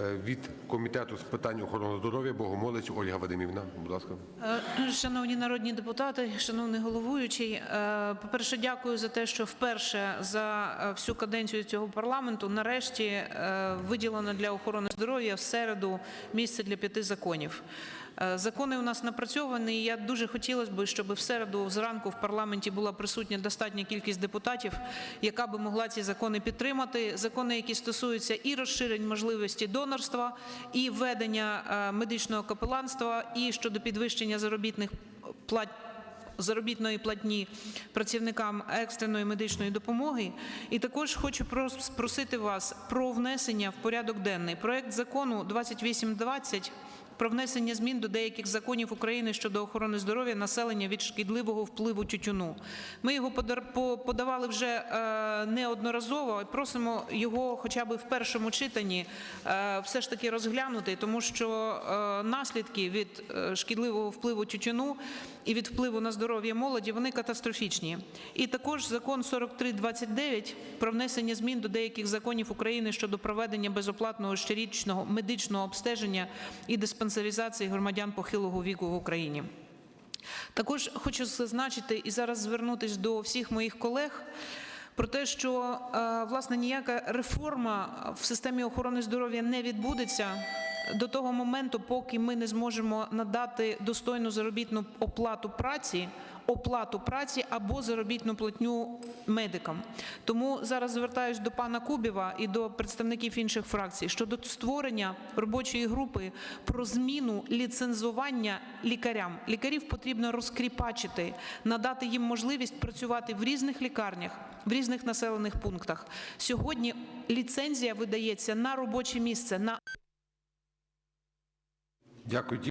Е, Від комітету з питань охорони здоров'я Богомолець Ольга Вадимівна. Будь ласка. Е, Шановні народні депутати, шановний головуючий, е, по-перше, дякую за те, що вперше за всю каденцію цього парламенту нарешті виділено для охорони здоров'я в середу місце для п'яти законів. Е, Закони у нас напрацьовані. і Я дуже хотілося б, щоб в середу зранку в парламенті була присутня достатня кількість депутатів, яка би могла ці закони підтримати. Закони, які стосуються і розширень можливості донорства, і введення е, медичного капеланства, і щодо підвищення заробітних плат заробітної платні працівникам екстреної медичної допомоги. І також хочу прос- спросити вас про внесення в порядок денний. Проект закону 2820 про внесення змін до деяких законів України щодо охорони здоров'я населення від шкідливого впливу тютюну. Ми його подавали вже е, неодноразово. і Просимо його хоча б в першому читанні е, все ж таки розглянути, тому що е, наслідки від шкідливого впливу тютюну і від впливу на здоров'я молоді вони катастрофічні. І також закон 4329 про внесення змін до деяких законів України щодо проведення безоплатного щорічного медичного обстеження і диспансеризації громадян похилого віку в Україні. Також хочу зазначити і зараз звернутися до всіх моїх колег. Про те, що е, власне ніяка реформа в системі охорони здоров'я не відбудеться до того моменту, поки ми не зможемо надати достойну заробітну оплату праці, оплату праці або заробітну платню медикам. Тому зараз звертаюся до пана Кубіва і до представників інших фракцій щодо створення робочої групи про зміну ліцензування лікарям. Лікарів потрібно розкріпачити, надати їм можливість працювати в різних лікарнях, в різних населених пунктах. Сьогодні ліцензія видається на робоче місце, на Дякую.